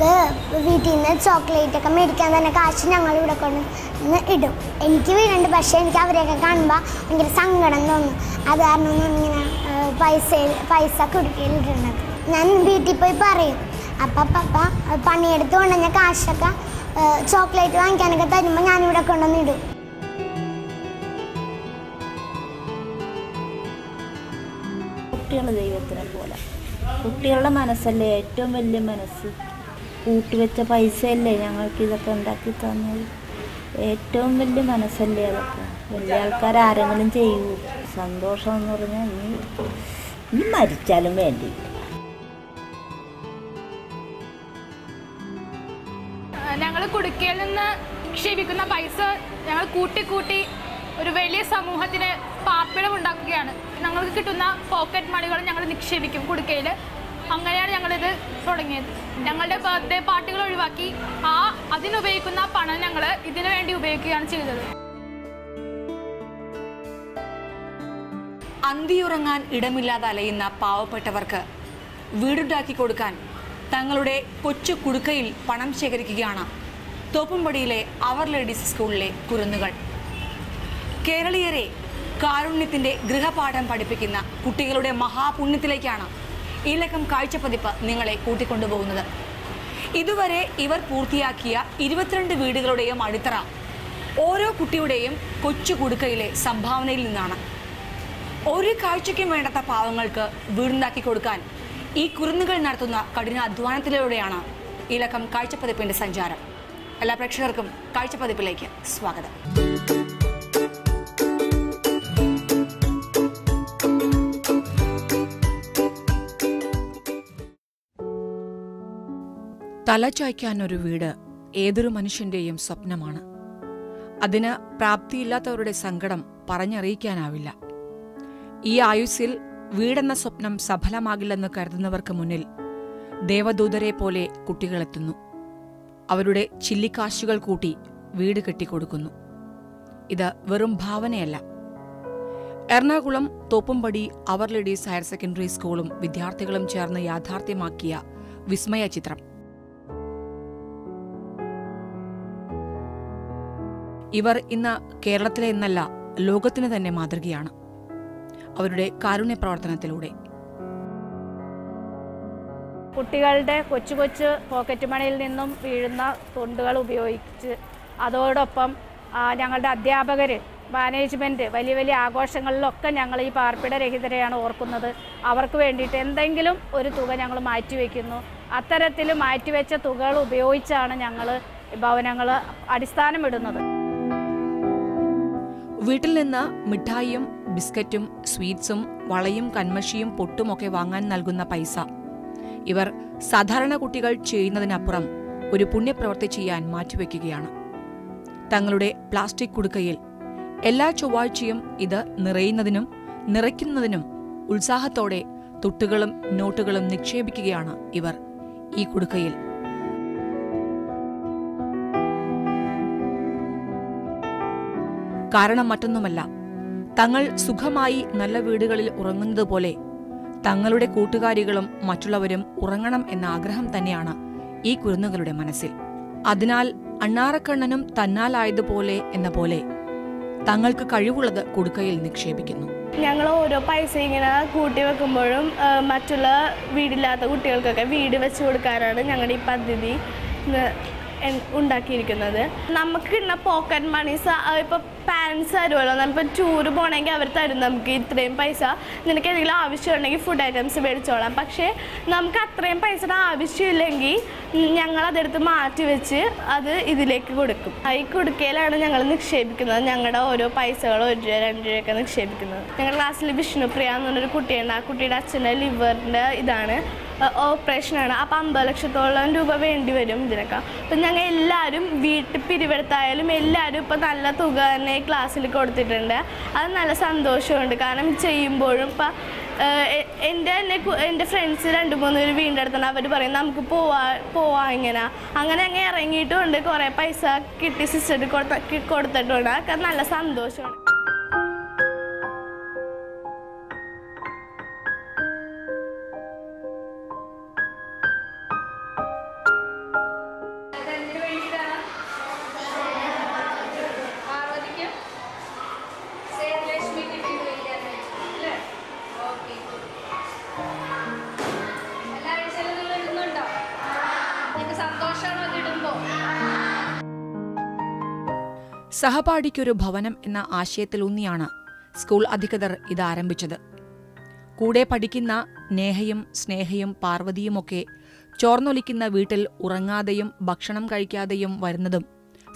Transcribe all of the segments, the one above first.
ഞങ്ങൾക്ക് വീട്ടിൽ നിന്ന് ചോക്ലേറ്റ് ഒക്കെ മേടിക്കാൻ തന്നെ കാശ് ഞങ്ങൾ ഇവിടെ കൊണ്ട് ഇടും. എനിക്ക് വീടുണ്ട് പക്ഷേ എനിക്ക് അവരെയൊക്കെ കാണുമ്പോൾ ഭയങ്കര സങ്കടം തോന്നും. അത് കാരണം ഇങ്ങനെ പൈസ പൈസ കുടുക്കിയിലിടുന്നത് ഞാൻ വീട്ടിൽ പോയി പറയും അപ്പം പപ്പ പണിയെടുത്ത് കൊണ്ടുവന്ന കാശൊക്കെ ചോക്ലേറ്റ് വാങ്ങിക്കാനൊക്കെ തരുമ്പോൾ ഞാനിവിടെ കൊണ്ടൊന്ന് ഇടും. കുട്ടികൾ ദൈവത്തിനെ പോലെ. കുട്ടികളുടെ മനസ്സല്ലേ ഏറ്റവും വലിയ മനസ്സ്? കൂട്ടിവെച്ച പൈസയല്ലേ ഞങ്ങൾക്ക് ഇതൊക്കെ ഉണ്ടാക്കി തന്നത്? ഏറ്റവും വലിയ മനസ്സല്ലേ അതൊക്കെ. വലിയ ആൾക്കാർ ആരെങ്കിലും ചെയ്യൂ. സന്തോഷം എന്ന് പറഞ്ഞാൽ നീ നീ മരിച്ചാലും വേണ്ടിയില്ല ഞങ്ങൾ കുടുക്കയിൽ നിന്ന് നിക്ഷേപിക്കുന്ന പൈസ ഞങ്ങൾ കൂട്ടി കൂട്ടി ഒരു വലിയ സമൂഹത്തിന് പാർപ്പിടം ഉണ്ടാക്കുകയാണ്. ഞങ്ങൾക്ക് കിട്ടുന്ന പോക്കറ്റ് മണികൾ ഞങ്ങൾ നിക്ഷേപിക്കും കുടുക്കയിൽ അങ്ങനെയാണ് ഞങ്ങളിത് തുടങ്ങിയത്. ഞങ്ങളുടെ ബർത്ത്ഡേ പാർട്ടികൾ ഒഴിവാക്കി. ആ അതിനുപയോഗിക്കുന്ന പണം ഞങ്ങൾ ഇതിനു വേണ്ടി ഉപയോഗിക്കുകയാണ് ചെയ്തത്. അന്തിയുറങ്ങാൻ ഇടമില്ലാതെ അലയുന്ന പാവപ്പെട്ടവർക്ക് വീടുണ്ടാക്കി കൊടുക്കാൻ തങ്ങളുടെ കൊച്ചു കുടുക്കയിൽ പണം ശേഖരിക്കുകയാണ് തോപ്പുംപടിയിലെ അവർ ലേഡീസ് സ്കൂളിലെ കുരുന്നുകൾ. കേരളീയരെ കാരുണ്യത്തിന്റെ ഗൃഹപാഠം പഠിപ്പിക്കുന്ന കുട്ടികളുടെ മഹാപുണ്യത്തിലേക്കാണ് ഈ ലക്കം കാഴ്ചപ്പതിപ്പ് നിങ്ങളെ കൂട്ടിക്കൊണ്ടുപോകുന്നത്. ഇതുവരെ ഇവർ പൂർത്തിയാക്കിയ ഇരുപത്തിരണ്ട് വീടുകളുടെയും അടിത്തറ ഓരോ കുട്ടിയുടെയും കൊച്ചു കുടുക്കയിലെ സംഭാവനയിൽ നിന്നാണ്. ഒരു കാഴ്ചയ്ക്കും വേണ്ടാത്ത പാവങ്ങൾക്ക് വീടുണ്ടാക്കി കൊടുക്കാൻ ഈ കുരുന്നുകൾ നടത്തുന്ന കഠിന അധ്വാനത്തിലൂടെയാണ് ഈ ലക്കം കാഴ്ചപ്പതിപ്പിന്റെ സഞ്ചാരം. എല്ലാ പ്രേക്ഷകർക്കും കാഴ്ചപ്പതിപ്പിലേക്ക് സ്വാഗതം. തലചായ്ക്കാൻ ഒരു വീട് ഏതൊരു മനുഷ്യന്റെയും സ്വപ്നമാണ്. അതിന് പ്രാപ്തിയില്ലാത്തവരുടെ സങ്കടം പറഞ്ഞറിയിക്കാനാവില്ല. ഈ ആയുസ്സിൽ വീടെന്ന സ്വപ്നം സഫലമാകില്ലെന്ന് കരുതുന്നവർക്ക് മുന്നിൽ ദേവദൂതരെ പോലെ കുട്ടികളെത്തുന്നു. അവരുടെ ചില്ലിക്കാശുകൾ കൂട്ടി വീട് കെട്ടിക്കൊടുക്കുന്നു. ഇത് വെറും ഭാവനയല്ല. Ernakulam Thoppumpady our lady's higher secondary സ്കൂളും വിദ്യാർത്ഥികളും ചേർന്ന് യാഥാർത്ഥ്യമാക്കിയ വിസ്മയ ചിത്രം. ഇവർ ഇന്ന് കേരളത്തിലെ എന്നല്ല ലോകത്തിന് തന്നെ മാതൃകയാണ്. അവരുടെ കാരുണ്യ പ്രവർത്തനത്തിലൂടെ. കുട്ടികളുടെ കൊച്ചു കൊച്ചു പോക്കറ്റ് മണിയിൽ നിന്നും വീഴുന്ന തുണ്ടുകൾ ഉപയോഗിച്ച് അതോടൊപ്പം ഞങ്ങളുടെ അധ്യാപകർ മാനേജ്മെന്റ് വലിയ വലിയ ആഘോഷങ്ങളിലൊക്കെ ഞങ്ങൾ ഈ പാർപ്പിടരഹിതരെയാണ് ഓർക്കുന്നത്. അവർക്ക് വേണ്ടിയിട്ട് എന്തെങ്കിലും ഒരു തുക ഞങ്ങൾ മാറ്റിവെക്കുന്നു. അത്തരത്തിൽ മാറ്റിവെച്ച തുകകൾ ഉപയോഗിച്ചാണ് ഞങ്ങൾ ഭവനങ്ങൾ അടിസ്ഥാനമിടുന്നത്. വീട്ടിൽ നിന്ന് മിഠായിയും ബിസ്ക്കറ്റും സ്വീറ്റ്സും വളയും കന്മഷിയും പൊട്ടുമൊക്കെ വാങ്ങാൻ നൽകുന്ന പൈസ. ഇവർ സാധാരണ കുട്ടികൾ ചെയ്യുന്നതിനപ്പുറം ഒരു പുണ്യപ്രവൃത്തി ചെയ്യാൻ മാറ്റിവെക്കുകയാണ്. തങ്ങളുടെ പ്ലാസ്റ്റിക് കുടുക്കയിൽ എല്ലാ ചൊവ്വാഴ്ചയും ഇത് നിറയുന്നതിനും നിറയ്ക്കുന്നതിനും ഉത്സാഹത്തോടെ തുട്ടുകളും നോട്ടുകളും നിക്ഷേപിക്കുകയാണ് ഇവർ ഈ കുടുക്കയിൽ. കാരണം മറ്റൊന്നുമല്ല. തങ്ങൾ സുഖമായി നല്ല വീടുകളിൽ ഉറങ്ങുന്നതുപോലെ തങ്ങളുടെ കൂട്ടുകാരികളും മറ്റുള്ളവരും ഉറങ്ങണം എന്ന ആഗ്രഹം തന്നെയാണ് ഈ കുരുന്നുകളുടെ മനസ്സിൽ. അതിനാൽ അണ്ണാറക്കണ്ണനും തന്നാലായതുപോലെ എന്ന പോലെ തങ്ങൾക്ക് കഴിവുള്ളത് കുടുക്കയിൽ നിക്ഷേപിക്കുന്നു. ഞങ്ങൾ ഓരോ പൈസ ഇങ്ങനെ കൂട്ടി വെക്കുമ്പോഴും മറ്റുള്ള വീടില്ലാത്ത കുട്ടികൾക്കൊക്കെ വീട് വെച്ച് കൊടുക്കാനാണ് ഞങ്ങളുടെ ഈ പദ്ധതി ഉണ്ടാക്കിയിരിക്കുന്നത്. നമുക്ക് കിട്ടുന്ന പോക്കറ്റ് മണീസ് ഇപ്പോൾ പാരൻസ് തരുമല്ലോ നമ്മൾ ടൂറ് പോകണമെങ്കിൽ അവർ തരും നമുക്ക് ഇത്രയും പൈസ. നിനക്ക് എന്തെങ്കിലും ആവശ്യമുണ്ടെങ്കിൽ ഫുഡ് ഐറ്റംസ് മേടിച്ചോളാം. പക്ഷേ നമുക്ക് അത്രയും പൈസയുടെ ആവശ്യമില്ലെങ്കിൽ ഞങ്ങൾ അതെടുത്ത് മാറ്റി വെച്ച് അത് ഇതിലേക്ക് കൊടുക്കും. ഈ കുടുക്കയിലാണ് ഞങ്ങൾ നിക്ഷേപിക്കുന്നത്. ഞങ്ങളുടെ ഓരോ പൈസകൾ ഒരു രൂപ രണ്ട് രൂപയൊക്കെ നിക്ഷേപിക്കുന്നത്. ഞങ്ങളുടെ ക്ലാസ്സിൽ വിഷ്ണുപ്രിയ എന്ന് പറഞ്ഞൊരു കുട്ടിയുണ്ട്. ആ കുട്ടിയുടെ അച്ഛന്റെ ലിവറിന്റെ ഇതാണ്. ഓപ്പറേഷനാണ്. അപ്പം അമ്പത് ലക്ഷത്തോളം രൂപ വേണ്ടി വരും ഇതിനൊക്കെ. അപ്പം ഞങ്ങൾ എല്ലാവരും വീട്ടിൽ പിരിവെടുത്തായാലും എല്ലാവരും ഇപ്പം നല്ല തുക തന്നെ ക്ലാസ്സിൽ കൊടുത്തിട്ടുണ്ട്. അത് നല്ല സന്തോഷമുണ്ട്. കാരണം ചെയ്യുമ്പോഴും ഇപ്പം എന്റെ തന്നെ എന്റെ ഫ്രണ്ട്സ് രണ്ട് മൂന്ന് പേര് അവർ പറയും നമുക്ക് പോവാ പോവാ ഇങ്ങനെ. അങ്ങനെ അങ്ങ് ഇറങ്ങിയിട്ടുമുണ്ട്. കുറേ പൈസ കിട്ടി സിസ്റ്റർ കൊടുത്ത കൊടുത്തിട്ടുണ്ട്. അതൊക്കെ നല്ല സന്തോഷമാണ്. സഹപാഠിക്കൊരു ഭവനം എന്ന ആശയത്തിലൂന്നിയാണ് സ്കൂൾ അധികൃതർ ഇത് ആരംഭിച്ചത്. കൂടെ പഠിക്കുന്ന നേഹയും സ്നേഹയും പാർവതിയുമൊക്കെ ചോർന്നൊലിക്കുന്ന വീട്ടിൽ ഉറങ്ങാതെയും ഭക്ഷണം കഴിക്കാതെയും വരുന്നതും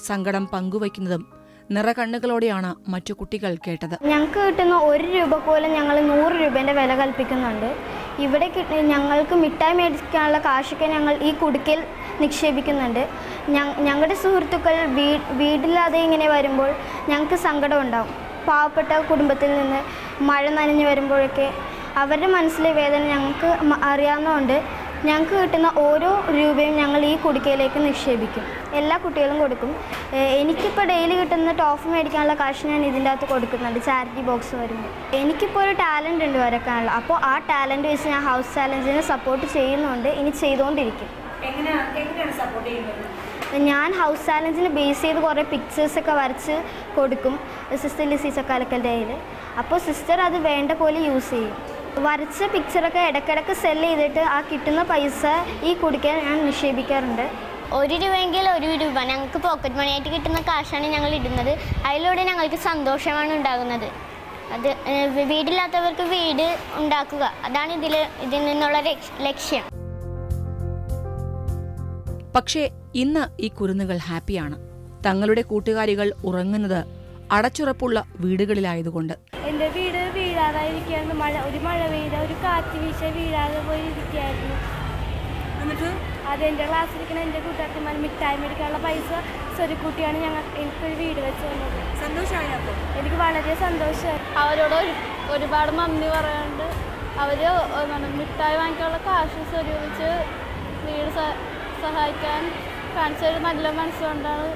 സങ്കടം പങ്കുവയ്ക്കുന്നതും നിറകണ്ണുകളോടെയാണ് മറ്റു കുട്ടികൾ കേട്ടത്. ഞങ്ങൾക്ക് കിട്ടുന്ന ഒരു രൂപ പോലും ഞങ്ങൾ നൂറ് രൂപേന്റെ വില കൽപ്പിക്കുന്നുണ്ട്. ഇവിടെ ഞങ്ങൾക്ക് മിഠായി മേടിക്കാനുള്ള കാശൊക്കെ ഞങ്ങൾ ഈ കുടുക്കയിൽ നിക്ഷേപിക്കുന്നുണ്ട്. ഞങ്ങളുടെ സുഹൃത്തുക്കൾ വീടില്ലാതെ ഇങ്ങനെ വരുമ്പോൾ ഞങ്ങൾക്ക് സങ്കടം ഉണ്ടാവും പാവപ്പെട്ട കുടുംബത്തിൽ നിന്ന് മഴ നനഞ്ഞു വരുമ്പോഴൊക്കെ അവരുടെ മനസ്സിലെ വേദന ഞങ്ങൾക്ക് അറിയാവുന്നതുകൊണ്ട് ഞങ്ങൾക്ക് കിട്ടുന്ന ഓരോ രൂപയും ഞങ്ങൾ ഈ കുടുക്കയിലേക്ക് നിക്ഷേപിക്കും. എല്ലാ കുട്ടികളും കൊടുക്കും. എനിക്കിപ്പോൾ ഡെയിലി കിട്ടുന്ന ടോഫ് മേടിക്കാനുള്ള കാശ് ഞാൻ ഇതിന്റെ അകത്ത് കൊടുക്കുന്നുണ്ട്. ചാരിറ്റി ബോക്സ് വരുമ്പോൾ എനിക്കിപ്പോൾ ഒരു ടാലന്റ് ഉണ്ട് വരക്കാനുള്ള. അപ്പോൾ ആ ടാലന്റ് വെച്ച് ഞാൻ ഹൗസ് ചാലഞ്ചിനെ സപ്പോർട്ട് ചെയ്യുന്നുണ്ട് ഇനി ചെയ്തുകൊണ്ടിരിക്കും ഞാൻ ഹൗസ് ചാലഞ്ചിന് ബേസ് ചെയ്ത് കുറേ പിക്ചേഴ്സൊക്കെ വരച്ച് കൊടുക്കും. സിസ്റ്റർ ലിസി ചക്കാലക്കലിന്റെ കയ്യിൽ അപ്പോൾ സിസ്റ്റർ അത് വേണ്ട പോലെ യൂസ് ചെയ്യും. വരച്ച പിക്ചറൊക്കെ ഇടയ്ക്കിടയ്ക്ക് സെൽ ചെയ്തിട്ട് ആ കിട്ടുന്ന പൈസ ഈ കുടിക്കാൻ ഞാൻ നിക്ഷേപിക്കാറുണ്ട്. ഒരു രൂപയെങ്കിൽ ഒരു രൂപ. ഞങ്ങൾക്ക് പോക്കറ്റ് മണിയായിട്ട് കിട്ടുന്ന കാശാണ് ഞങ്ങൾ ഇടുന്നത്. അതിലൂടെ ഞങ്ങൾക്ക് സന്തോഷമാണ് ഉണ്ടാകുന്നത്. അത് വീടില്ലാത്തവർക്ക് വീട് ഉണ്ടാക്കുക. അതാണ് ഇതിൽ ഇതിൽ നിന്നുള്ള ലക്ഷ്യം. പക്ഷേ ഇന്ന് ഈ കുരുന്നുകൾ ഹാപ്പിയാണ്. തങ്ങളുടെ കൂട്ടുകാരികൾ ഉറങ്ങുന്നത് അടച്ചുറപ്പുള്ള വീടുകളിലായതുകൊണ്ട്. എന്റെ വീട് വീഴാതായിരിക്കുകയായിരുന്നു. മഴ ഒരു മഴ പെയ്ത ഒരു കാറ്റ് വീശ വീഴാതെ പോയി ഇരിക്കുകയായിരുന്നു എന്നിട്ട്? അത് എന്റെ ക്ലാസ്സിലിരിക്കുന്ന എന്റെ കൂട്ടുകാർക്കുമാർ മിഠായി മേടിക്കാനുള്ള പൈസ സ്വരുക്കൂട്ടിയാണ് ഞങ്ങൾ എനിക്കൊരു വീട് വെച്ച് തന്നത്. സന്തോഷമായി എനിക്ക് വളരെ സന്തോഷമായി. അവരോട് ഒരുപാട് നന്ദി പറയാണ്ട് അവർ എന്താണ് മിഠായി വാങ്ങിക്കാനുള്ള കാശ് സ്വരൂപിച്ച് വീട് സഹായിക്കാൻ കാണിച്ച ഒരു നല്ല മനസ്സുകൊണ്ടാണ്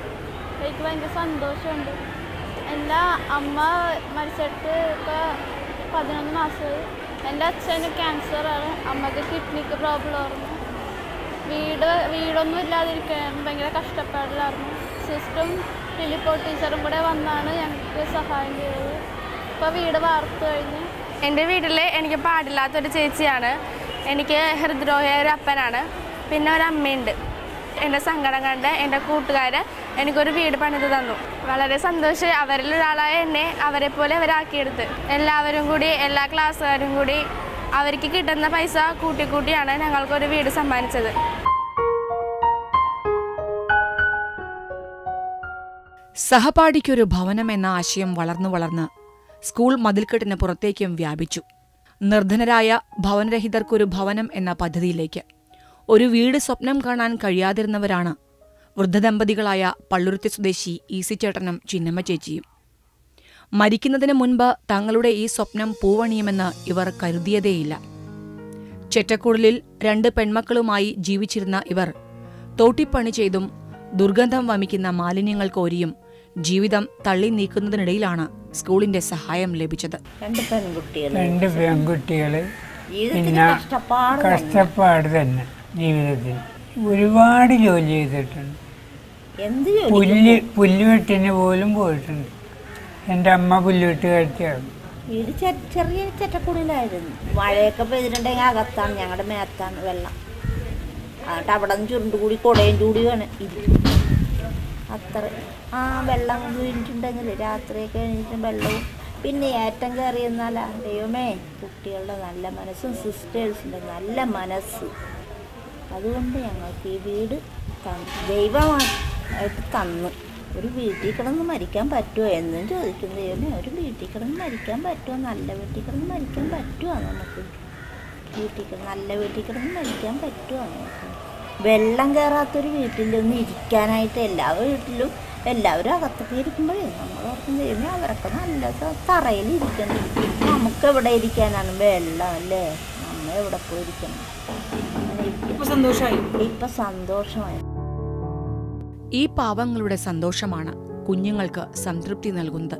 എനിക്ക് ഭയങ്കര സന്തോഷമുണ്ട്. എന്റെ അമ്മ മരിച്ചിട്ട് ഇപ്പോൾ പതിനൊന്ന് മാസമായി. എന്റെ അച്ഛന് ക്യാൻസറാണ്. അമ്മയ്ക്ക് കിഡ്നിക്ക് പ്രോബ്ലം ആയിരുന്നു വീട് വീടൊന്നും ഇല്ലാതിരിക്കുകയായിരുന്നു ഭയങ്കര കഷ്ടപ്പാടിലായിരുന്നു. സിസ്റ്ററും ഫിലിപ്പോ ടീച്ചറും കൂടെ വന്നാണ് ഞങ്ങൾക്ക് സഹായം ചെയ്തത്. ഇപ്പോൾ വീട് വാർത്തു കഴിഞ്ഞ്. എന്റെ വീട്ടിൽ എനിക്ക് പാടില്ലാത്തൊരു ചേച്ചിയാണ്. എനിക്ക് ഹൃദ്രോഹിയായ ഒരു അപ്പനാണ്. പിന്നെ ഒരമ്മയുണ്ട്. എന്റെ സങ്കടം കണ്ട് എന്റെ കൂട്ടുകാർ എനിക്കൊരു വീട് പണിത് തന്നു. വളരെ സന്തോഷം അവരിൽ ഒരാളായ എന്നെ അവരെ പോലെ അവരാക്കിയെടുത്ത്. എല്ലാവരും കൂടി എല്ലാ ക്ലാസ്സുകാരും കൂടി അവർക്ക് കിട്ടുന്ന പൈസ കൂട്ടി കൂട്ടിയാണ് ഞങ്ങൾക്കൊരു വീട് സമ്മാനിച്ചത്. സഹപാഠിക്കൊരു ഭവനം എന്ന ആശയം വളർന്നു വളർന്ന് സ്കൂൾ മതിൽക്കെട്ടിന് പുറത്തേക്കും വ്യാപിച്ചു. നിർധനരായ ഭവനരഹിതർക്കൊരു ഭവനം എന്ന പദ്ധതിയിലേക്ക് ഒരു വീട് സ്വപ്നം കാണാൻ കഴിയാതിരുന്നവരാണ്. വൃദ്ധദമ്പതികളായ പള്ളുരുത്തി സ്വദേശി ഈസിച്ചേട്ടനും ചിന്നമ്മ ചേച്ചിയും. മരിക്കുന്നതിന് മുൻപ് തങ്ങളുടെ ഈ സ്വപ്നം പൂവണിയുമെന്ന് ഇവർ കരുതിയതേയില്ല. ചെറ്റക്കുടലിൽ രണ്ട് പെൺമക്കളുമായി ജീവിച്ചിരുന്ന ഇവർ തോട്ടിപ്പണി ചെയ്തും ദുർഗന്ധം വമിക്കുന്ന മാലിന്യങ്ങൾ കോരിയും ജീവിതം തള്ളി നീക്കുന്നതിനിടയിലാണ് സ്കൂളിന്റെ സഹായം ലഭിച്ചത്. രണ്ട് പെൺകുട്ടികൾ കഷ്ടപ്പാട് തന്നെ. ജീവിതത്തിൽ ഒരുപാട് ജോലി ചെയ്തിട്ടുണ്ട്. എന്ത് പുല്ല് പുല്ലുവെട്ടിന് പോലും പോയിട്ടുണ്ട്. എന്റെ അമ്മ പുല്ലുവെട്ട് കഴിച്ചാണ് വീട് ചെറിയ ചെറ്റക്കുടിലായിരുന്നു. മഴയൊക്കെ പെയ്തിട്ടുണ്ടെങ്കിൽ അകത്താണ് ഞങ്ങളുടെ മേത്താണ് വെള്ളം. എന്നിട്ട് അവിടെ നിന്ന് ചുരുണ്ടുകൂടി കുടയും ചൂടി വേണം ഇരിക്കും അത്ര ആ വെള്ളം വീണിട്ടുണ്ടെങ്കിൽ രാത്രിയൊക്കെ എണീറ്റ് വെള്ളവും പിന്നെ ഏറ്റം കയറിയെന്നാലാ ദൈവമേ കുട്ടികളുടെ നല്ല മനസ്സും സിസ്റ്റേഴ്സിന്റെ നല്ല മനസ്സ്. അതുകൊണ്ട് ഞങ്ങൾക്ക് ഈ വീട് തന്നു ദൈവമായിട്ട് തന്നു. ഒരു വീട്ടിൽ കിടന്ന് മരിക്കാൻ പറ്റുമോ എന്നും ചോദിക്കും. ദൈവമേ ഒരു വീട്ടിൽ കിടന്ന് മരിക്കാൻ പറ്റുമോ? നല്ല വീട്ടിൽ കിടന്ന് മരിക്കാൻ പറ്റുമോ? നമുക്ക് വീട്ടിൽ കിടന്ന് നല്ല വീട്ടിൽ കിടന്ന് മരിക്കാൻ പറ്റുമോ? നമുക്ക് വെള്ളം കയറാത്തൊരു വീട്ടിലൊന്നും ഇരിക്കാനായിട്ട് എല്ലാ വീട്ടിലും എല്ലാവരും അകത്തൊക്കെ ഇരിക്കുമ്പോഴേ നമ്മൾ ഓർക്കും ദൈവമേ അവരൊക്കെ നല്ല തറയിൽ ഇരിക്കണം നമുക്ക് എവിടെ ഇരിക്കാനാണ് വെള്ളം അല്ലേ? നമ്മൾ എവിടെ പോയി ഇരിക്കണം അങ്ങനെ ഇരിക്കും ഇപ്പൊ സന്തോഷമായി? ഈ പാവങ്ങളുടെ സന്തോഷമാണ് കുഞ്ഞുങ്ങൾക്ക് സംതൃപ്തി നൽകുന്നത്.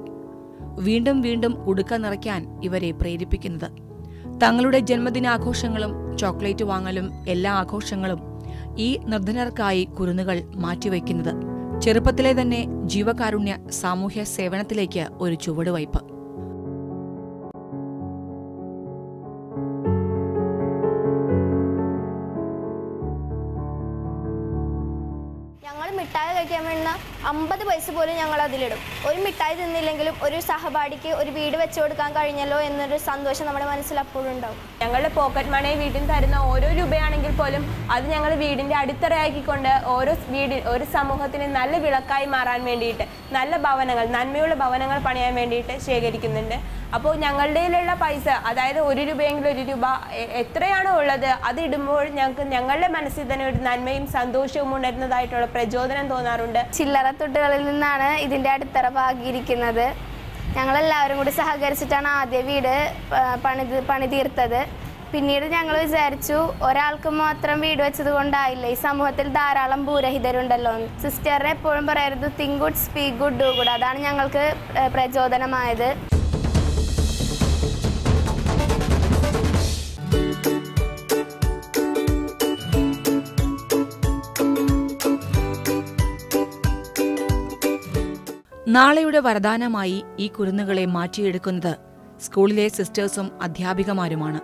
വീണ്ടും വീണ്ടും ഉടുക്ക നിറയ്ക്കാൻ ഇവരെ പ്രേരിപ്പിക്കുന്നത്. തങ്ങളുടെ ജന്മദിനാഘോഷങ്ങളും ചോക്ലേറ്റ് വാങ്ങലും എല്ലാ ആഘോഷങ്ങളും ഈ നിർധനർക്കായി കുരുന്നുകൾ മാറ്റിവെക്കുന്നത്. ചെറുപ്പത്തിലെ തന്നെ ജീവകാരുണ്യ സാമൂഹ്യ സേവനത്തിലേക്ക് ഒരു ചുവടുവയ്പ്. അമ്പത് പൈസ പോലും ഞങ്ങൾ അതിലിടും. ഒരു മിഠായി തിന്നില്ലെങ്കിലും ഒരു സഹപാഠിക്ക് ഒരു വീട് വെച്ചു കൊടുക്കാൻ കഴിഞ്ഞല്ലോ എന്നൊരു സന്തോഷം നമ്മുടെ മനസ്സിൽ അപ്പോഴും ഉണ്ടാവും. ഞങ്ങളുടെ പോക്കറ്റ് മണി വീട്ടിൽ തരുന്ന ഓരോ രൂപയാണെങ്കിൽ പോലും അത് ഞങ്ങൾ വീടിന്റെ അടിത്തറയാക്കിക്കൊണ്ട് ഓരോ വീടി ഒരു സമൂഹത്തിന് നല്ല വിളക്കായി മാറാൻ വേണ്ടിയിട്ട് നല്ല ഭവനങ്ങൾ നന്മയുള്ള ഭവനങ്ങൾ പണിയാൻ വേണ്ടിയിട്ട് ശേഖരിക്കുന്നുണ്ട്. അപ്പോൾ ഞങ്ങളുടെ കയ്യിലുള്ള പൈസ അതായത് ഒരു രൂപയെങ്കിലും ഒരു രൂപ എത്രയാണോ ഉള്ളത് അത് ഇടുമ്പോൾ ഞങ്ങൾക്ക് ഞങ്ങളുടെ മനസ്സിൽ തന്നെ ഒരു നന്മയും സന്തോഷവും ഉണരുന്നതായിട്ടുള്ള പ്രചോദനം തോന്നാറുണ്ട്. ചില്ലറ തൊട്ടുകളിൽ നിന്നാണ് ഇതിന്റെ അടിത്തറ പാകിയിരിക്കുന്നത്. ഞങ്ങളെല്ലാവരും കൂടി സഹകരിച്ചിട്ടാണ് ആദ്യ വീട് പണി പണി തീർത്തത്. പിന്നീട് ഞങ്ങൾ വിചാരിച്ചു ഒരാൾക്ക് മാത്രം വീട് വെച്ചത് കൊണ്ടായില്ല ഈ സമൂഹത്തിൽ ധാരാളം ഭൂരഹിതരുണ്ടല്ലോ. സിസ്റ്ററിനെ എപ്പോഴും പറയരുത് think good speak good do good അതാണ് ഞങ്ങൾക്ക് പ്രചോദനമായത്. നാളെയുടെ വരദാനമായി ഈ കുരുന്നുകളെ മാറ്റിയെടുക്കുന്നത് സ്കൂളിലെ സിസ്റ്റേഴ്സും അധ്യാപികമാരുമാണ്.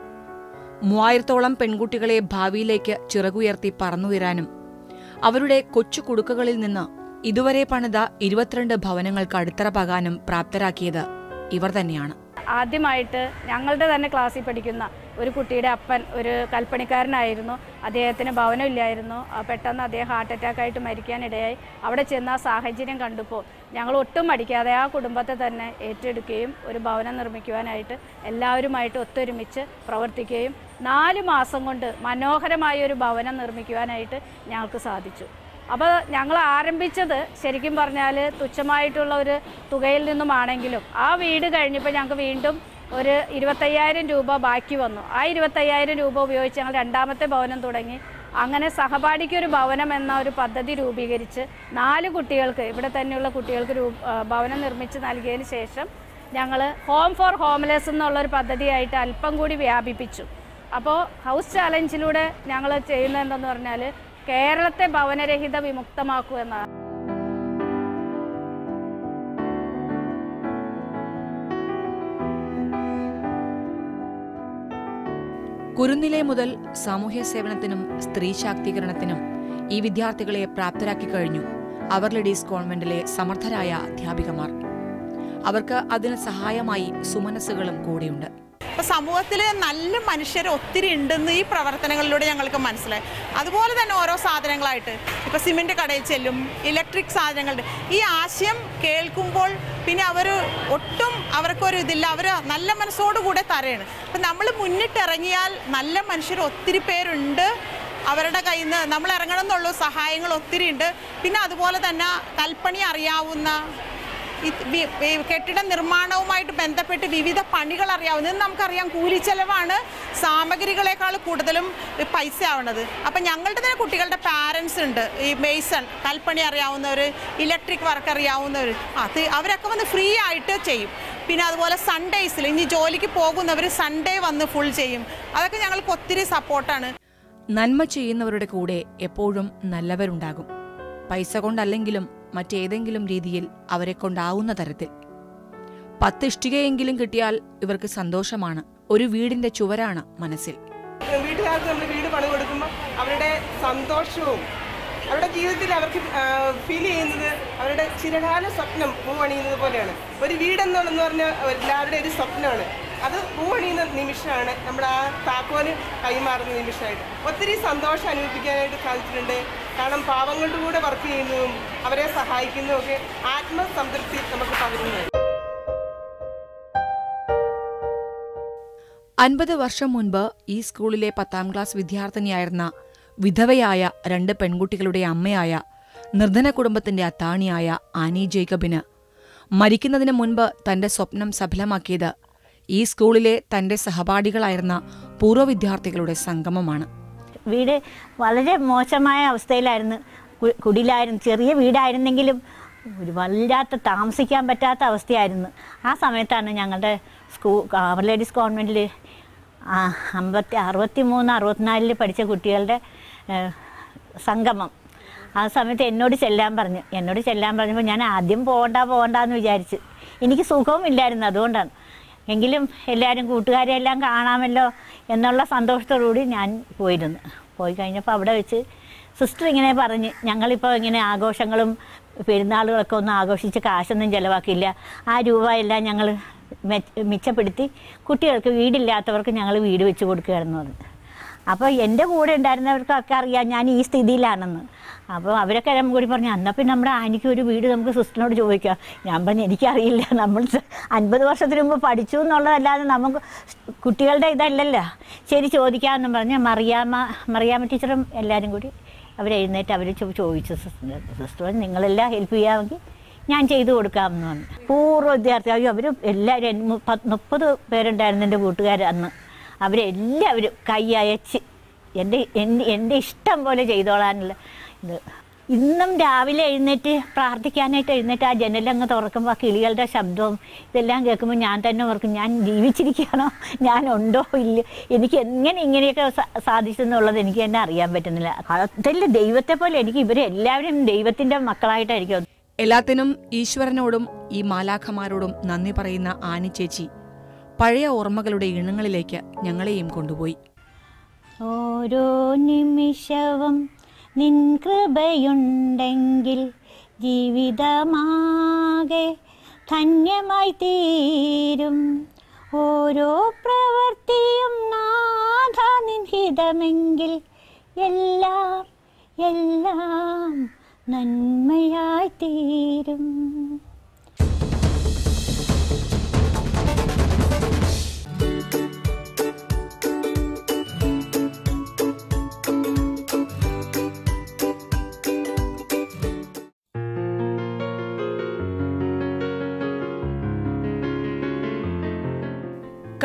മൂവായിരത്തോളം പെൺകുട്ടികളെ ഭാവിയിലേക്ക് ചിറകുയർത്തി പറന്നുയരാനും അവരുടെ കൊച്ചു കുടുക്കുകളിൽ നിന്ന് ഇതുവരെ പണിത ഇരുപത്തിരണ്ട് ഭവനങ്ങൾക്ക് അടിത്തറ പകാനും പ്രാപ്തരാക്കിയത് ഇവർ തന്നെയാണ്. ആദ്യമായിട്ട് ഞങ്ങളുടെ തന്നെ ക്ലാസ്സിൽ പഠിക്കുന്ന ഒരു കുട്ടിയുടെ അപ്പൻ ഒരു കൽപ്പണിക്കാരനായിരുന്നു. അദ്ദേഹത്തിന് ഭവനമില്ലായിരുന്നു. പെട്ടെന്ന് അദ്ദേഹം ഹാർട്ട് അറ്റാക്ക് ആയിട്ട് മരിക്കാനിടയായി. അവിടെ ചെന്ന ആ സാഹചര്യം കണ്ടപ്പോൾ ഞങ്ങൾ ഒട്ടും മടിക്കാതെ ആ കുടുംബത്തെ തന്നെ ഏറ്റെടുക്കുകയും ഒരു ഭവനം നിർമ്മിക്കുവാനായിട്ട് എല്ലാവരുമായിട്ട് ഒത്തൊരുമിച്ച് പ്രവർത്തിക്കുകയും നാല് മാസം കൊണ്ട് മനോഹരമായ ഒരു ഭവനം നിർമ്മിക്കുവാനായിട്ട് ഞങ്ങൾക്ക് സാധിച്ചു. അപ്പോൾ ഞങ്ങൾ ആരംഭിച്ചത് ശരിക്കും പറഞ്ഞാൽ തുച്ഛമായിട്ടുള്ള ഒരു തുകയിൽ നിന്നുമാണെങ്കിലും ആ വീട് കഴിഞ്ഞപ്പോൾ ഞങ്ങൾക്ക് വീണ്ടും ഒരു ഇരുപത്തയ്യായിരം രൂപ ബാക്കി വന്നു. ആ ഇരുപത്തയ്യായിരം രൂപ ഉപയോഗിച്ച് ഞങ്ങൾ രണ്ടാമത്തെ ഭവനം തുടങ്ങി. അങ്ങനെ സഹപാഠിക്ക് ഒരു ഭവനം എന്ന ഒരു പദ്ധതി രൂപീകരിച്ച് നാല് കുട്ടികൾക്ക് ഇവിടെ തന്നെയുള്ള കുട്ടികൾക്ക് ഭവനം നിർമ്മിച്ച് നൽകിയതിന് ശേഷം ഞങ്ങൾ ഹോം ഫോർ ഹോംലെസ് എന്നുള്ളൊരു പദ്ധതിയായിട്ട് അല്പം കൂടി വ്യാപിപ്പിച്ചു. അപ്പോൾ ഹൗസ് ചാലഞ്ചിലൂടെ ഞങ്ങൾ ചെയ്യുന്നത് എന്തെന്ന് പറഞ്ഞാൽ കേരളത്തെ ഭവനരഹിത വിമുക്തമാക്കുക എന്നാണ്. കുരുന്നിലെ മുതൽ സാമൂഹ്യ സേവനത്തിനും സ്ത്രീ ശാക്തീകരണത്തിനും ഈ വിദ്യാർത്ഥികളെ പ്രാപ്തരാക്കി കഴിഞ്ഞു അവർ ലേഡീസ് കോൺവെന്റിലെ സമർത്ഥരായ അധ്യാപികമാർ. അവർക്ക് അതിന് സഹായമായി സുമനസ്സുകളും കൂടെയുണ്ട്. ഇപ്പൊ സമൂഹത്തിൽ നല്ല മനുഷ്യർ ഒത്തിരി ഉണ്ടെന്ന് ഈ പ്രവർത്തനങ്ങളിലൂടെ ഞങ്ങൾക്ക് മനസ്സിലായി. അതുപോലെ തന്നെ ഓരോ സാധനങ്ങളായിട്ട്. ഇപ്പൊ സിമെന്റ് കടയിൽ ചെല്ലും ഇലക്ട്രിക് സാധനങ്ങളുടെ ഈ ആശയം കേൾക്കുമ്പോൾ പിന്നെ അവർ ഒട്ടും അവർക്കൊരു ഇതില്ല. അവർ നല്ല മനസ്സോടുകൂടെ തരയാണ്. അപ്പം നമ്മൾ മുന്നിട്ടിറങ്ങിയാൽ നല്ല മനുഷ്യർ ഒത്തിരി പേരുണ്ട് അവരുടെ കയ്യിൽ നിന്ന്. നമ്മൾ ഇറങ്ങണം എന്നുള്ള സഹായങ്ങൾ ഒത്തിരി ഉണ്ട്. പിന്നെ അതുപോലെ തന്നെ കൽപ്പണി അറിയാവുന്ന കെട്ടിട നിർമ്മാണവുമായിട്ട് ബന്ധപ്പെട്ട് വിവിധ പണികൾ അറിയാവുന്നത്. ഇന്ന് നമുക്കറിയാം കൂലിച്ചെലവാണ് സാമഗ്രികളെക്കാൾ കൂടുതലും പൈസ ആവുന്നത് അപ്പം ഞങ്ങളുടെ തന്നെ കുട്ടികളുടെ പാരൻസ് ഉണ്ട്. ഈ മെയ്സൺ കൽപ്പണി അറിയാവുന്നവർ ഇലക്ട്രിക് വർക്ക് അറിയാവുന്നവർ അത് അവരൊക്കെ വന്ന് ഫ്രീ ആയിട്ട് ചെയ്യും. പിന്നെ അതുപോലെ സൺഡേയ്സിൽ ഇനി ജോലിക്ക് പോകുന്നവർ സൺഡേ വന്ന് ഫുൾ ചെയ്യും. അതൊക്കെ ഞങ്ങൾക്ക് ഒത്തിരി സപ്പോർട്ടാണ് നന്മ ചെയ്യുന്നവരുടെ കൂടെ എപ്പോഴും നല്ലവരുണ്ടാകും. പൈസ കൊണ്ടല്ലെങ്കിലും മറ്റേതെങ്കിലും രീതിയിൽ അവരെ കൊണ്ടാവുന്ന തരത്തിൽ. പത്ത് ഇഷ്ടികയെങ്കിലും കിട്ടിയാൽ ഇവർക്ക് സന്തോഷമാണ്. ഒരു വീടിന്റെ ചുവരാണ് മനസ്സിൽ. വീട്ടുകാർക്ക് നമ്മൾ വീട് പണി കൊടുക്കുമ്പോൾ അവരുടെ സന്തോഷവും അവരുടെ ജീവിതത്തിൽ അവർക്ക് ഫീൽ ചെയ്യുന്നത് അവരുടെ ചിരകാല സ്വപ്നം പൂവണിയുന്നത് പോലെയാണ്. ഒരു വീടെന്നുള്ളതെന്ന് പറഞ്ഞാൽ എല്ലാവരുടെയും ഒരു സ്വപ്നമാണ്. അത് പൂവണിയുന്ന നിമിഷമാണ്. നമ്മൾ ആ താക്കോൽ കൈമാറുന്ന നിമിഷമായിട്ട്. ഒത്തിരി സന്തോഷം അനുഭവിക്കാനായിട്ട് സാധിച്ചിട്ടുണ്ട്. കാരണം പാവങ്ങളുടെ കൂടെ വർക്ക് ചെയ്യുന്നതും അവരെ സഹായിക്കുന്നതും ഒക്കെ ആത്മസംതൃപ്തി നമുക്ക് പകരുന്നത് അൻപത് വർഷം മുൻപ് ഈ സ്കൂളിലെ പത്താം ക്ലാസ് വിദ്യാർത്ഥിനിയായിരുന്ന വിധവയായ രണ്ട് പെൺകുട്ടികളുടെ അമ്മയായ നിർധന കുടുംബത്തിന്റെ അത്താണിയായ ആനി ജേക്കബിന് മരിക്കുന്നതിന് മുൻപ് തന്റെ സ്വപ്നം സഫലമാക്കിയത് ഈ സ്കൂളിലെ തന്റെ സഹപാഠികളായിരുന്ന പൂർവ വിദ്യാർത്ഥികളുടെ സംഗമമാണ്. വീട് വളരെ മോശമായ അവസ്ഥയിലായിരുന്നു. കുടിലായിരുന്നു ചെറിയ വീടായിരുന്നെങ്കിലും ഒരു വല്ലാത്ത താമസിക്കാൻ പറ്റാത്ത അവസ്ഥയായിരുന്നു. ആ സമയത്താണ് ഞങ്ങളുടെ സ്കൂൾ അവർ ലേഡീസ് കോൺവെന്റിൽ അമ്പത്തി അറുപത്തി മൂന്ന് അറുപത്തിനാലിൽ പഠിച്ച കുട്ടികളുടെ സംഗമം. ആ സമയത്ത് എന്നോട് ചെല്ലാൻ പറഞ്ഞു. എന്നോട് ചെല്ലാൻ പറഞ്ഞപ്പോൾ ഞാൻ ആദ്യം പോകണ്ട പോകണ്ടെന്ന് വിചാരിച്ച്. എനിക്ക് സുഖവും ഇല്ലായിരുന്നു അതുകൊണ്ടാണ്. എങ്കിലും എല്ലാവരും കൂട്ടുകാരെ എല്ലാം കാണാമല്ലോ എന്നുള്ള സന്തോഷത്തോടുകൂടി ഞാൻ പോയിരുന്നു. പോയി കഴിഞ്ഞപ്പോൾ അവിടെ വെച്ച് സിസ്റ്റർ ഇങ്ങനെ പറഞ്ഞ് ഞങ്ങളിപ്പോൾ ഇങ്ങനെ ആഘോഷങ്ങളും പെരുന്നാളുകളൊക്കെ ഒന്നും ആഘോഷിച്ച് കാശൊന്നും ചിലവാക്കില്ല ആ രൂപ എല്ലാം ഞങ്ങൾ മിച്ചപ്പെടുത്തി കുട്ടികൾക്ക് വീടില്ലാത്തവർക്ക് ഞങ്ങൾ വീട് വെച്ച് കൊടുക്കുകയായിരുന്നു അത് അപ്പോൾ എന്റെ കൂടെ ഉണ്ടായിരുന്നവർക്കൊക്കെ അറിയാം ഞാൻ ഈ സ്ഥിതിയിലാണെന്ന്. അപ്പോൾ അവരൊക്കെ നമ്മൾ കൂടി പറഞ്ഞു എന്നാൽ പിന്നെ നമ്മുടെ ആനിക്ക് ഒരു വീട് നമുക്ക് സിസ്റ്ററിനോട് ചോദിക്കാം. ഞാൻ പറഞ്ഞു എനിക്കറിയില്ല നമ്മൾ അൻപത് വർഷത്തിന് മുമ്പ് പഠിച്ചു എന്നുള്ളതല്ലാതെ നമുക്ക് കുട്ടികളുടെ ഇതല്ലല്ലോ. ശരി ചോദിക്കാമെന്നും പറഞ്ഞ് മറിയാമ്മ മറിയാമ്മ ടീച്ചറും എല്ലാവരും കൂടി അവരെഴുന്നേറ്റ് അവർ ചോദിച്ചു സിസ്റ്റർ സിസ്റ്റർ നിങ്ങളെല്ലാം ഹെൽപ്പ് ചെയ്യാമെങ്കിൽ ഞാൻ ചെയ്തു കൊടുക്കാമെന്ന് പറഞ്ഞു. പൂർവ വിദ്യാർത്ഥി അയ്യോ അവർ എല്ലാവരും മുപ്പത് പേരുണ്ടായിരുന്നു എന്റെ കൂട്ടുകാർ അന്ന്. അവരെല്ലാവരും കൈ അയച്ച് എന്റെ എന്റെ ഇഷ്ടം പോലെ ചെയ്തോളാനുള്ള ഇത്. ഇന്നും രാവിലെ എഴുന്നേറ്റ് പ്രാർത്ഥിക്കാനായിട്ട് എഴുന്നേറ്റ് ആ ജനലങ്ങ് തുറക്കുമ്പോൾ ആ കിളികളുടെ ശബ്ദവും ഇതെല്ലാം കേൾക്കുമ്പോൾ ഞാൻ തന്നെ ഓർക്കും ഞാൻ ജീവിച്ചിരിക്കുകയാണോ? ഞാൻ ഉണ്ടോ ഇല്ല. എനിക്ക് എങ്ങനെ ഇങ്ങനെയൊക്കെ സാധിച്ചെന്നുള്ളത് എനിക്ക് തന്നെ അറിയാൻ പറ്റുന്നില്ല. അതല്ല ദൈവത്തെ പോലെ എനിക്ക് ഇവരെല്ലാവരും ദൈവത്തിന്റെ മക്കളായിട്ടായിരിക്കും. എല്ലാത്തിനും ഈശ്വരനോടും ഈ മാലാഖമാരോടും നന്ദി പറയുന്ന ആനി ചേച്ചി പഴയ ഓർമ്മകളുടെ ഇണങ്ങളിലേക്ക് ഞങ്ങളെയും കൊണ്ടുപോയി. ഓരോ നിമിഷവും നിൻ കൃപയുണ്ടെങ്കിൽ ജീവിതമാകെ ധന്യമായി തീരും. ഓരോ പ്രവൃത്തിയും നാഥ നിൻഹിതമെങ്കിൽ എല്ലാം എല്ലാം നന്മയായി തീരും.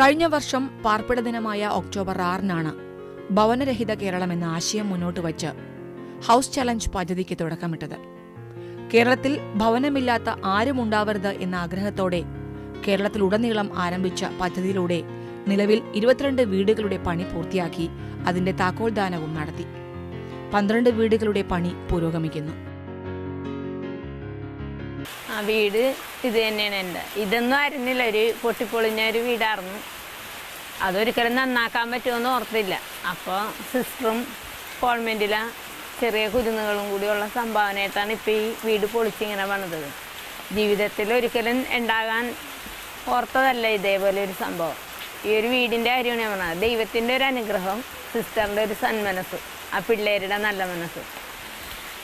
കഴിഞ്ഞ വർഷം പാർപ്പിട ദിനമായ ഒക്ടോബർ ആറിനാണ് ഭവനരഹിത കേരളം എന്ന ആശയം മുന്നോട്ട് വച്ച് ഹൗസ് ചലഞ്ച് പദ്ധതിക്ക് തുടക്കമിട്ടത്. കേരളത്തിൽ ഭവനമില്ലാത്ത ആരും ഉണ്ടാവരുത് എന്ന ആഗ്രഹത്തോടെ കേരളത്തിലുടനീളം ആരംഭിച്ച പദ്ധതിയിലൂടെ നിലവിൽ ഇരുപത്തിരണ്ട് വീടുകളുടെ പണി പൂർത്തിയാക്കി അതിന്റെ താക്കോൽദാനവും നടത്തി. പന്ത്രണ്ട് വീടുകളുടെ പണി പുരോഗമിക്കുന്നു. വീട് ഇത് തന്നെയാണ് എന്റെ. ഇതൊന്നും ആയിരുന്നില്ല ഒരു പൊട്ടിപ്പൊളിഞ്ഞ ഒരു വീടായിരുന്നു. അതൊരിക്കലും നന്നാക്കാൻ പറ്റുമെന്ന് ഓർത്തില്ല. അപ്പോൾ സിസ്റ്ററും കോൺവെന്റിലെ ചെറിയ കുരുന്നുകളും കൂടിയുള്ള സംഭാവനയായിട്ടാണ് ഇപ്പോൾ ഈ വീട് പൊളിച്ചിങ്ങനെ പണിതത്. ജീവിതത്തിൽ ഒരിക്കലും ഉണ്ടാകാൻ ഓർത്തതല്ല ഇതേപോലെ ഒരു സംഭവം. ഈ ഒരു വീടിന്റെ കാര്യമാണ് ഞാൻ പറഞ്ഞത്. ദൈവത്തിന്റെ ഒരു അനുഗ്രഹം സിസ്റ്ററിന്റെ ഒരു സന്മനസ്സ് ആ പിള്ളേരുടെ നല്ല മനസ്സ്.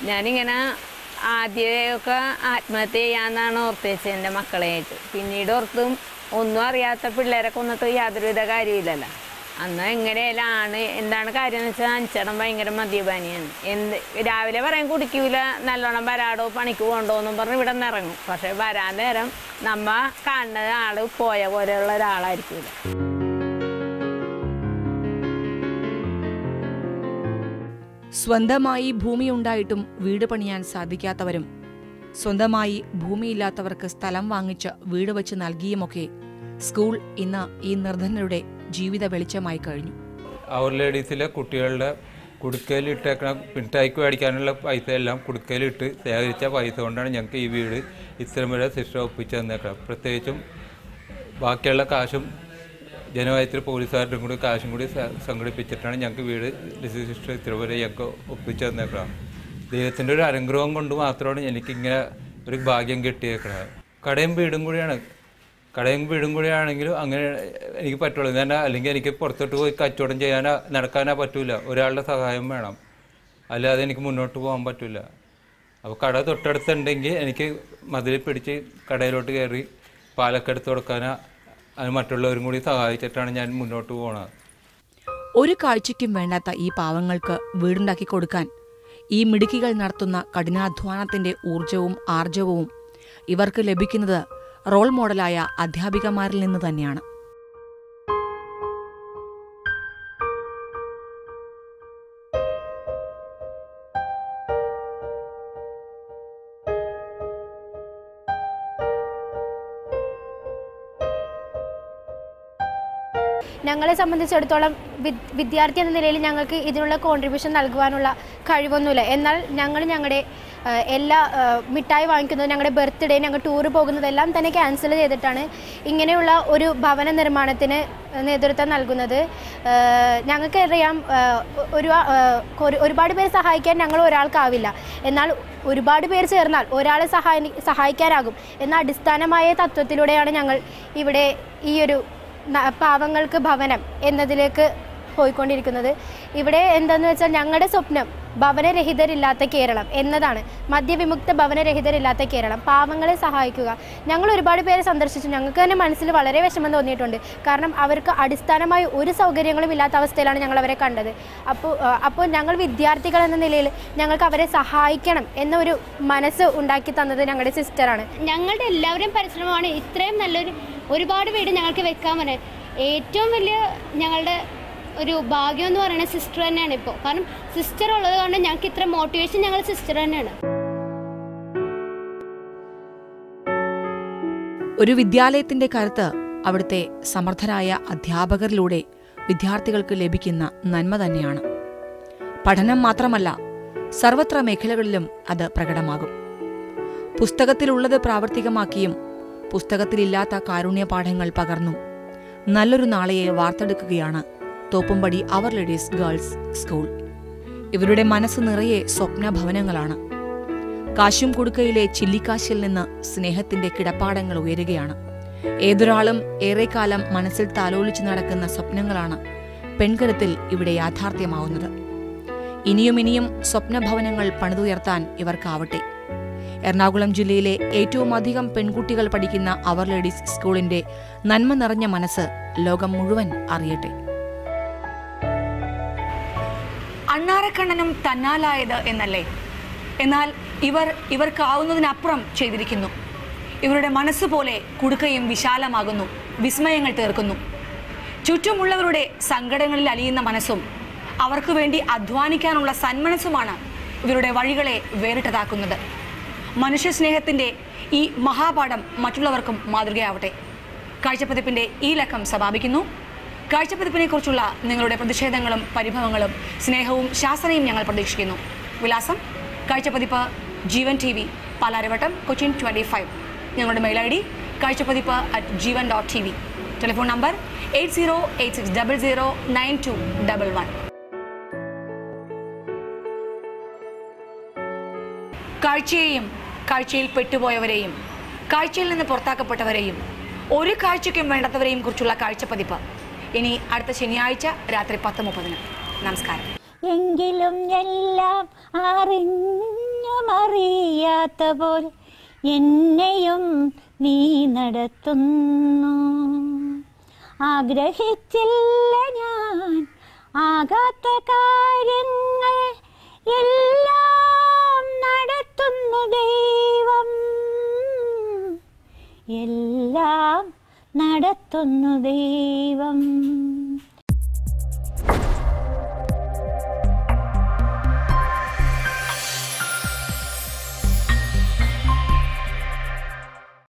ഞാനിങ്ങനെ ആദ്യമൊക്കെ ആത്മഹത്യ ചെയ്യാന്നാണ് ഓർത്ത് വെച്ചത് എന്റെ മക്കളെയായിട്ട് പിന്നീട് ഓർത്തും ഒന്നും അറിയാത്ത പിള്ളേരെ കൊന്നിട്ട് യാതൊരുവിധ കാര്യമില്ലല്ലോ അന്ന് എങ്ങനെയെല്ലാം എന്താണ് കാര്യം എന്ന് വെച്ചാൽ അഞ്ചടം ഭയങ്കര മദ്യപാനിയാണ്. എന്ത് രാവിലെ പറയാൻ കുടിക്കൂല നല്ലോണം വരാടോ പണിക്ക് പോകണ്ടോ എന്നും പറഞ്ഞ് ഇവിടെ നിന്ന് ഇറങ്ങും. പക്ഷെ വരാൻ നേരം നമ്മ കാണുന്ന ആൾ പോയ പോലെയുള്ള ഒരാളായിരിക്കൂല. സ്വന്തമായി ഭൂമിയുണ്ടായിട്ടും വീട് പണിയാൻ സാധിക്കാത്തവരും സ്വന്തമായി ഭൂമിയില്ലാത്തവർക്ക് സ്ഥലം വാങ്ങിച്ച് വീട് വച്ച് നൽകിയുമൊക്കെ സ്കൂൾ ഇന്ന് ഈ നിർധനരുടെ ജീവിത വെളിച്ചമായി കഴിഞ്ഞു. അവർ ലേഡീസിലെ കുട്ടികളുടെ കുടുക്കയിലിട്ടേക്കണ മിഠായിക്ക് മേടിക്കാനുള്ള പൈസ എല്ലാം കുടുക്കയിലിട്ട് ശേഖരിച്ച പൈസ കൊണ്ടാണ് ഞങ്ങൾക്ക് ഈ വീട് ഇത്രയും വരെ ശിക്ഷ ഒപ്പിച്ചു തന്നേക്കണം പ്രത്യേകിച്ചും ബാക്കിയുള്ള കാശും ജനവായത്തിൽ പോലീസുകാരുടെ കൂടി കാശും കൂടി സംഘടിപ്പിച്ചിട്ടാണ് ഞങ്ങൾക്ക് വീട് രജിസ്റ്റർ ഇത്ര വരെ ഞങ്ങൾക്ക് ഒപ്പിച്ചു തന്നേക്കണം ദൈവത്തിന്റെ ഒരു അനുഗ്രഹം കൊണ്ട് മാത്രമാണ് എനിക്കിങ്ങനെ ഒരു ഭാഗ്യം കിട്ടിയേക്കണത്. കടയും വീടും കൂടിയാണ്. കടയും വീടും കൂടിയാണെങ്കിലും അങ്ങനെ എനിക്ക് പറ്റുള്ളൂ. ഞാൻ അല്ലെങ്കിൽ എനിക്ക് പുറത്തോട്ട് പോയി കച്ചവടം ചെയ്യാനോ നടക്കാനോ പറ്റില്ല ഒരാളുടെ സഹായം വേണം. അല്ലാതെ എനിക്ക് മുന്നോട്ട് പോകാൻ പറ്റില്ല അപ്പോൾ കട തൊട്ടടുത്തുണ്ടെങ്കിൽ എനിക്ക് മതിൽ പിടിച്ച് കടയിലോട്ട് കയറി പാലൊക്കെ എടുത്ത് കൊടുക്കാനോ അത് മറ്റുള്ളവരും കൂടി സഹായിച്ചിട്ടാണ് ഞാൻ മുന്നോട്ട് പോണത്. ഒരു കാഴ്ചയ്ക്കും വേണ്ടാത്ത ഈ പാവങ്ങൾക്ക് വീടുണ്ടാക്കി കൊടുക്കാൻ ഈ മിടുക്കികൾ നടത്തുന്ന കഠിനാധ്വാനത്തിന്റെ ഊർജവും ആർജവവും ഇവർക്ക് ലഭിക്കുന്നത് റോൾ മോഡലായ അധ്യാപികമാരിൽ നിന്ന് തന്നെയാണ്. ഞങ്ങളെ സംബന്ധിച്ചിടത്തോളം വിദ്യാർത്ഥി എന്ന നിലയിൽ ഞങ്ങൾക്ക് ഇതിനുള്ള കോൺട്രിബ്യൂഷൻ നൽകുവാനുള്ള കഴിവൊന്നുമില്ല. എന്നാൽ ഞങ്ങൾ ഞങ്ങളുടെ എല്ലാ മിഠായി വാങ്ങിക്കുന്നത് ഞങ്ങളുടെ ബർത്ത്ഡേ ഞങ്ങൾ ടൂർ പോകുന്നതെല്ലാം തന്നെ ക്യാൻസൽ ചെയ്തിട്ടാണ് ഇങ്ങനെയുള്ള ഒരു ഭവന നിർമ്മാണത്തിന് നേതൃത്വം നൽകുന്നത്. ഞങ്ങൾക്ക് ഞങ്ങൾക്കറിയാം ഒരു ഒരു- ഒരുപാട് പേര് സഹായിക്കാൻ ഞങ്ങൾ ഒരാൾക്കാവില്ല. എന്നാൽ ഒരുപാട് പേര് ചേർന്നാൽ ഒരാളെ സഹായി സഹായിക്കാനാകും. എന്ന അടിസ്ഥാനമായ തത്വത്തിലൂടെയാണ് ഞങ്ങൾ ഇവിടെ ഈ ഒരു പാവങ്ങൾക്ക് ഭവനം എന്നതിലേക്ക് പോയിക്കൊണ്ടിരിക്കുന്നത്. ഇവിടെ എന്താണെന്ന് വെച്ചാൽ ഞങ്ങളുടെ സ്വപ്നം ഭവനരഹിതരില്ലാത്ത കേരളം എന്നതാണ്. മദ്യവിമുക്ത ഭവനരഹിതരില്ലാത്ത കേരളം. പാവങ്ങളെ സഹായിക്കുക. ഞങ്ങൾ ഒരുപാട് പേരെ സന്ദർശിച്ചു. ഞങ്ങൾക്ക് തന്നെ മനസ്സിൽ വളരെ വിഷമം തോന്നിയിട്ടുണ്ട്. കാരണം അവർക്ക് അടിസ്ഥാനമായി ഒരു സൗകര്യങ്ങളും ഇല്ലാത്ത അവസ്ഥയിലാണ് ഞങ്ങൾ അവരെ കണ്ടത്. അപ്പോൾ അപ്പോൾ ഞങ്ങൾ വിദ്യാർത്ഥികൾ എന്ന നിലയിൽ ഞങ്ങൾക്ക് അവരെ സഹായിക്കണം എന്നൊരു മനസ്സ് ഉണ്ടാക്കി തന്നത് ഞങ്ങളുടെ സിസ്റ്ററാണ് ഞങ്ങളുടെ എല്ലാവരും പരിശ്രമമാണ് ഇത്രയും നല്ലൊരു ഒരുപാട് വീട് ഞങ്ങൾക്ക് വെക്കാൻ പറ്റുന്നത് ഏറ്റവും വലിയ ഞങ്ങളുടെ ഒരു ഭാഗ്യം എന്ന് പറയുന്നത് സിസ്റ്റർ തന്നെയാണ് ഇപ്പോൾ കാരണം സിസ്റ്റർ ഉള്ളത് കൊണ്ട് ഞങ്ങൾക്ക് ഇത്ര മോട്ടിവേഷൻ ഞങ്ങൾ സിസ്റ്റർ തന്നെയാണ്. ഒരു വിദ്യാലയത്തിന്റെ കരുത്ത് അവിടുത്തെ സമർത്ഥരായ അധ്യാപകരിലൂടെ വിദ്യാർത്ഥികൾക്ക് ലഭിക്കുന്ന നന്മ തന്നെയാണ്. പഠനം മാത്രമല്ല സർവത്ര മേഖലകളിലും അത് പ്രകടമാകും. പുസ്തകത്തിലുള്ളത് പ്രാവർത്തികമാക്കിയും പുസ്തകത്തിലില്ലാത്ത കാരുണ്യ പാഠങ്ങൾ പകർന്നു. നല്ലൊരു നാളെയെ വാർത്തെടുക്കുകയാണ് Thoppumpady our lady's girls school. ഇവരുടെ മനസ്സ് നിറയെ സ്വപ്ന ഭവനങ്ങളാണ് കാശും കുടുക്കയിലെ ചില്ലിക്കാശിൽ നിന്ന് സ്നേഹത്തിന്റെ കിടപ്പാടങ്ങൾ ഉയരുകയാണ്. ഏതൊരാളും ഏറെക്കാലം മനസ്സിൽ താലോലിച്ചു നടക്കുന്ന സ്വപ്നങ്ങളാണ് പെൺകരുത്തിൽ ഇവിടെ യാഥാർത്ഥ്യമാവുന്നത്. ഇനിയും ഇനിയും സ്വപ്നഭവനങ്ങൾ പണിതുയർത്താൻ ഇവർക്കാവട്ടെ. എറണാകുളം ജില്ലയിലെ ഏറ്റവും അധികം പെൺകുട്ടികൾ പഠിക്കുന്ന അവർ ലേഡീസ് സ്കൂളിന്റെ നന്മ നിറഞ്ഞ മനസ്സ് ലോകം മുഴുവൻ അറിയട്ടെ. അണ്ണാറക്കണ്ണനും തന്നാലായത് എന്നല്ലേ? എന്നാൽ ഇവർ ഇവർക്കാവുന്നതിനപ്പുറം ചെയ്തിരിക്കുന്നു. ഇവരുടെ മനസ്സ് പോലെ കുടുക്കയും വിശാലമാകുന്നു വിസ്മയങ്ങൾ തീർക്കുന്നു. ചുറ്റുമുള്ളവരുടെ സങ്കടങ്ങളിൽ അലിയുന്ന മനസ്സും അവർക്ക് വേണ്ടി അധ്വാനിക്കാനുള്ള സന്മനസ്സുമാണ് ഇവരുടെ വഴികളെ വേറിട്ടതാക്കുന്നത്. മനുഷ്യസ്നേഹത്തിന്റെ ഈ മഹാപാഠം മറ്റുള്ളവർക്കും മാതൃകയാവട്ടെ. കാഴ്ചപ്പതിപ്പിന്റെ ഈ ലക്കം സമാപിക്കുന്നു. കാഴ്ചപ്പതിപ്പിനെക്കുറിച്ചുള്ള നിങ്ങളുടെ പ്രതിഷേധങ്ങളും പരിഭവങ്ങളും സ്നേഹവും ശാസനയും ഞങ്ങൾ പ്രതീക്ഷിക്കുന്നു. വിലാസം കാഴ്ചപ്പതിപ്പ് Jeevan T V Palarivattom Cochin twenty five. ഞങ്ങളുടെ mail I D കാഴ്ചപ്പതിപ്പ് at Jeevan dot T V telephone number eight zero eight six double zero nine two double one. കാഴ്ചയെയും കാഴ്ചയിൽ പെട്ടുപോയവരെയും കാഴ്ചയിൽ നിന്ന് പുറത്താക്കപ്പെട്ടവരെയും ഒരു കാഴ്ചയ്ക്കും വേണ്ടാത്തവരെയും കുറിച്ചുള്ള കാഴ്ചപ്പതിപ്പ്. ഇനി അടുത്ത ശനിയാഴ്ച രാത്രി പത്ത് മുപ്പതിന്. നമസ്കാരം. എങ്കിലും എല്ലാം അറിഞ്ഞുമറിയാത്ത പോൽ എന്നെയും നീ നടത്തുന്നു. ആഗ്രഹിച്ചില്ല ഞാൻ. ആകാത്ത കാര്യങ്ങൾ എല്ലാം നടത്തുന്നു ദൈവം. എല്ലാം നടത്തുന്നു ദൈവം.